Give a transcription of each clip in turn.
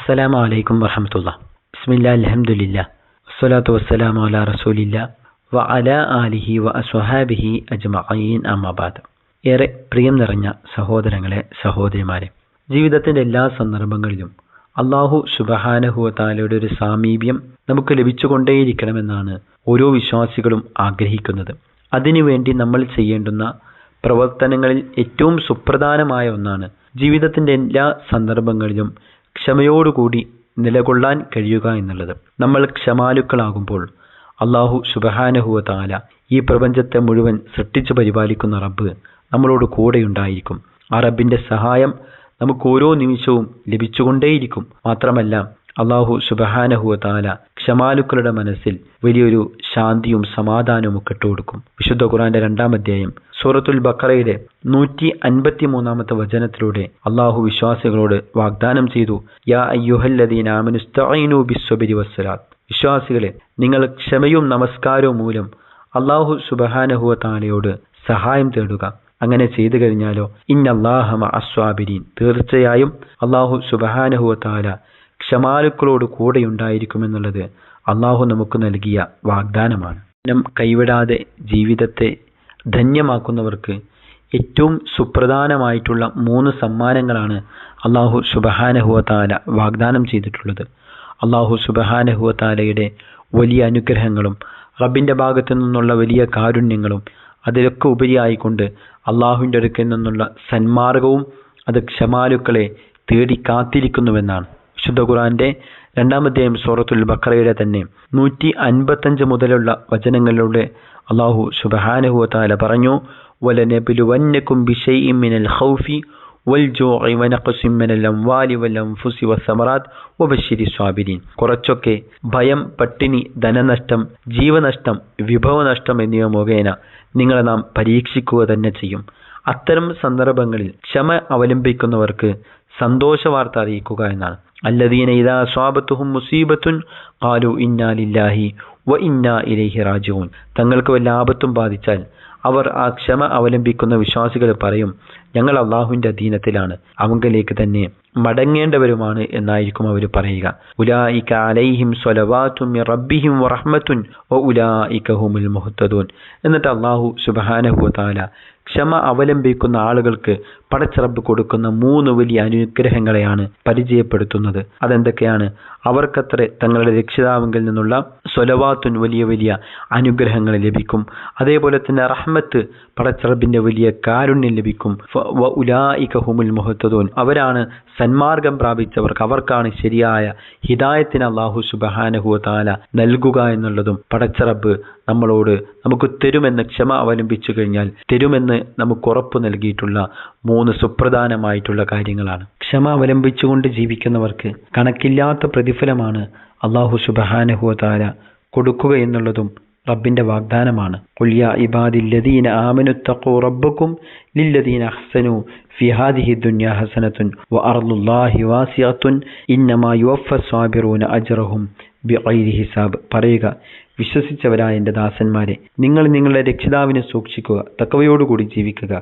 അസ്സലാമു അലൈക്കും വറഹമത്തുള്ള ബിസ്മില്ലാ അലഹമുല്ല വസ്സലാത്തു വസ്സലാമു അല റസൂലില്ല വ അല ആലിഹി വ അസ്വഹാബിഹി അജ്മഈൻ അമ്മാബാദ് ഏറെ പ്രിയം നിറഞ്ഞ സഹോദരങ്ങളെ സഹോദരിമാരെ ജീവിതത്തിന്റെ എല്ലാ സന്ദർഭങ്ങളിലും അള്ളാഹു സുബഹാനഹുവത്താലയുടെ ഒരു സാമീപ്യം നമുക്ക് ലഭിച്ചുകൊണ്ടേയിരിക്കണമെന്നാണ് ഓരോ വിശ്വാസികളും ആഗ്രഹിക്കുന്നത്. അതിനുവേണ്ടി നമ്മൾ ചെയ്യേണ്ടുന്ന പ്രവർത്തനങ്ങളിൽ ഏറ്റവും സുപ്രധാനമായ ഒന്നാണ് ജീവിതത്തിന്റെ എല്ലാ സന്ദർഭങ്ങളിലും ക്ഷമയോടുകൂടി നിലകൊള്ളാൻ കഴിയുക എന്നുള്ളത്. നമ്മൾ ക്ഷമാലുക്കളാകുമ്പോൾ അള്ളാഹു സുബഹാനഹുവ താല ഈ പ്രപഞ്ചത്തെ മുഴുവൻ സൃഷ്ടിച്ചു പരിപാലിക്കുന്ന റബ്ബ് നമ്മളോട് കൂടെയുണ്ടായിരിക്കും. ആ റബ്ബിന്റെ സഹായം നമുക്ക് ഓരോ നിമിഷവും ലഭിച്ചുകൊണ്ടേയിരിക്കും. മാത്രമല്ല അള്ളാഹു സുബഹാനഹുവ താല ക്ഷമാലുക്കളുടെ മനസ്സിൽ വലിയൊരു ശാന്തിയും സമാധാനവും ഒക്കെ വിശുദ്ധ ഖുറാന്റെ രണ്ടാം അധ്യായം സൂറത്തുൽ ബക്കറയുടെ നൂറ്റി അൻപത്തി മൂന്നാമത്തെ വചനത്തിലൂടെ അള്ളാഹു വിശ്വാസികളോട് വാഗ്ദാനം ചെയ്തു. യാ അയ്യുഹല്ലദീനാമനുസ്തഈനു ബിസ്വബിരി വസ്സലാത്ത്. വിശ്വാസികളെ നിങ്ങൾ ക്ഷമയും നമസ്കാരവും മൂലം അള്ളാഹു സുബഹാനഹുവ താലയോട് സഹായം തേടുക. അങ്ങനെ ചെയ്തു കഴിഞ്ഞാലോ? ഇന്നല്ലാഹമ അസ്വാബിരീൻ തീർച്ചയായും അള്ളാഹു സുബഹാനഹുവ താല ക്ഷമാലുക്കളോട് കൂടെയുണ്ടായിരിക്കുമെന്നുള്ളത് അള്ളാഹു നമുക്ക് നൽകിയ വാഗ്ദാനമാണ്. നം കൈവിടാതെ ജീവിതത്തെ ധന്യമാക്കുന്നവർക്ക് ഏറ്റവും സുപ്രധാനമായിട്ടുള്ള മൂന്ന് സമ്മാനങ്ങളാണ് അള്ളാഹു സുബഹാനഹുവത്താല വാഗ്ദാനം ചെയ്തിട്ടുള്ളത്. അള്ളാഹു സുബഹാനഹുവത്താലയുടെ വലിയ അനുഗ്രഹങ്ങളും റബ്ബിന്റെ ഭാഗത്തു നിന്നുള്ള വലിയ കാരുണ്യങ്ങളും അതിലൊക്കെ ഉപരിയായിക്കൊണ്ട് അള്ളാഹുവിന്റെ അടുക്കൽ നിന്നുള്ള സന്മാർഗവും അത് ക്ഷമാലുക്കളെ തേടി കാത്തിരിക്കുന്നുവെന്നാണ്. വിശുദ്ധ ഖുറാന്റെ രണ്ടാമധ്യായം സൂറത്തുൽ ബക്കറയുടെ തന്നെ നൂറ്റി അൻപത്തഞ്ച് മുതലുള്ള വചനങ്ങളിലൂടെ അള്ളാഹു സുബഹാനഹുവത്താല പറഞ്ഞു വലനബിലുവന്നക്കും ബിഷൈഇം മിനൽ ഖൗഫി والجوع ونقص من الأموال والأنفس والثمرات وبشر الصابرين കുറച്ചൊക്കെ ഭയം പട്ടിണി ധനനഷ്ടം ജീവനഷ്ടം വിഭവനഷ്ടം എന്നിവ മുഖേന നിങ്ങളെ നാം പരീക്ഷിക്കുക തന്നെ ചെയ്യും അത്തരം സന്ദർഭങ്ങളിൽ ക്ഷമ അവലംബിക്കുന്നവർക്ക് സന്തോഷ വാർത്ത അറിയിക്കുക എന്നാണ് അല്ലദീന ഇതാ സ്വാബത്തുഹും മുസീബത്തുൻ കാലു ഇന്നാ ലില്ലാഹി വ ഇന്നാ ഇലൈഹി റാജിഊൻ. തങ്ങൾക്ക് വല്ല ആപത്തും ബാധിച്ചാൽ അവർ ആ ക്ഷമ അവലംബിക്കുന്ന വിശ്വാസികൾ പറയും ഞങ്ങൾ അള്ളാഹുവിന്റെ അധീനത്തിലാണ് അവങ്കലേക്ക് തന്നെ മടങ്ങേണ്ടവരുമാണ് എന്നായിരിക്കും അവർ പറയുക. ഉലായിക്ക അലൈഹിം സ്വലവാത്തും റബ്ബിഹിം വറഹ്മത്തുൻ വ ഉലായിക്കഹുമുൽ മുഹത്തദൂൻ എന്നിട്ട് അള്ളാഹു സുബ്ഹാനഹു തആല ക്ഷമ അവലംബിക്കുന്ന ആളുകൾക്ക് പടച്ചിറപ്പ് കൊടുക്കുന്ന മൂന്ന് വലിയ അനുഗ്രഹങ്ങളെയാണ് പരിചയപ്പെടുത്തുന്നത്. അതെന്തൊക്കെയാണ്? അവർക്കത്ര തങ്ങളുടെ രക്ഷിതാവിങ്കിൽ നിന്നുള്ള സ്വലവാത്തുൻ വലിയ വലിയ അനുഗ്രഹങ്ങൾ ലഭിക്കും. അതേപോലെ തന്നെ റഹ്മത്ത് പടച്ചിറപ്പിന്റെ വലിയ കാരുണ്യം ലഭിക്കും. ഉലായികഹുമുൽ മുഹത്തദൂൻ. അവരാണ് സന്മാർഗം പ്രാപിച്ചവർക്ക് അവർക്കാണ് ശരിയായ ഹിദായത്തിന് അള്ളാഹു സുബഹാനഹുവ താല നൽകുക എന്നുള്ളതും പടച്ചിറപ്പ് നമ്മളോട് നമുക്ക് തരുമെന്ന് ക്ഷമ അവലംബിച്ചു കഴിഞ്ഞാൽ തരുമെന്ന് നമുക്ക് ഉറപ്പ് നൽകിയിട്ടുള്ള മൂന്ന് സുപ്രധാനമായിട്ടുള്ള കാര്യങ്ങളാണ്. ക്ഷമ അവലംബിച്ചുകൊണ്ട് ജീവിക്കുന്നവർക്ക് കണക്കില്ലാത്ത പ്രതിഫലമാണ് അള്ളാഹു സുബഹാനഹുവാര കൊടുക്കുക എന്നുള്ളതും റബ്ബിന്റെ വാഗ്ദാനമാണ്. കുല്യ ഇബാദില്ലദീന ആമനുത്തഖു റബ്ബക്കും ലില്ലദീന ഹസനു ഫിഹാദിഹി ദുനിയ ഹസനത്തുൻ വ അർളുല്ലാഹി വാസിയത്തുൻ ഇന്നമാ യുവഫ സ്വാബിറൂന അജ്റഹും ബിഗൈരി ഹിസാബ്. പറയുക വിശ്വസിച്ചവരായ എന്റെ ദാസന്മാരെ നിങ്ങൾ നിങ്ങളുടെ രക്ഷിതാവിനെ സൂക്ഷിക്കുക തക്കവയോടുകൂടി ജീവിക്കുക.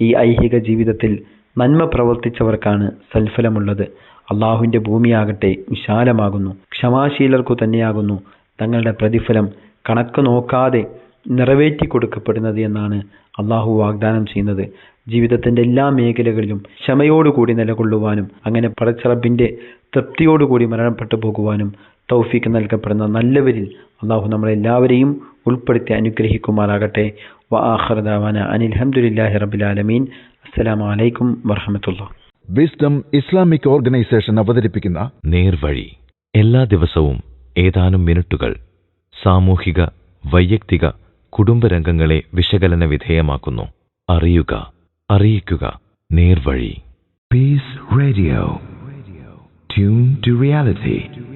ഈ ഐഹിക ജീവിതത്തിൽ നന്മ പ്രവർത്തിച്ചവർക്കാണ് സൽഫലമുള്ളത്. അള്ളാഹുവിന്റെ ഭൂമിയാകട്ടെ വിശാലമാകുന്നു ക്ഷമാശീലർക്കു തന്നെയാകുന്നു. തങ്ങളുടെ പ്രതിഫലം കണക്ക് നോക്കാതെ നിറവേറ്റി കൊടുക്കപ്പെടുന്നത് എന്നാണ് അള്ളാഹു വാഗ്ദാനം ചെയ്യുന്നത്. ജീവിതത്തിന്റെ എല്ലാ മേഖലകളിലും ക്ഷമയോടുകൂടി നിലകൊള്ളുവാനും അങ്ങനെ പടച്ചറബിന്റെ തൃപ്തിയോടുകൂടി മരണപ്പെട്ടു പോകുവാനും തൗഫീക്ക് നൽകപ്പെടുന്ന നല്ലവരിൽ അള്ളാഹു നമ്മളെല്ലാവരെയും ഉൾപ്പെടുത്തി അനുഗ്രഹിക്കുമാറാകട്ടെ. വ ആഹർദാവാന അനിൽഹമുല്ലാഹി റബിലാലമീൻ അസ്സലാമു അലൈക്കും വറഹമത്തുള്ള വിസ്ഡം ഇസ്ലാമിക് ഓർഗനൈസേഷൻ അവതരിപ്പിക്കുന്ന നേർവഴി. എല്ലാ ദിവസവും ഏതാനും മിനിറ്റുകൾ സാമൂഹിക വൈയക്തിക കുടുംബരംഗങ്ങളെ വിശകലന വിധേയമാക്കുന്നു. അറിയുക അറിയിക്കുക. നേർവഴി. Peace Radio tune to reality.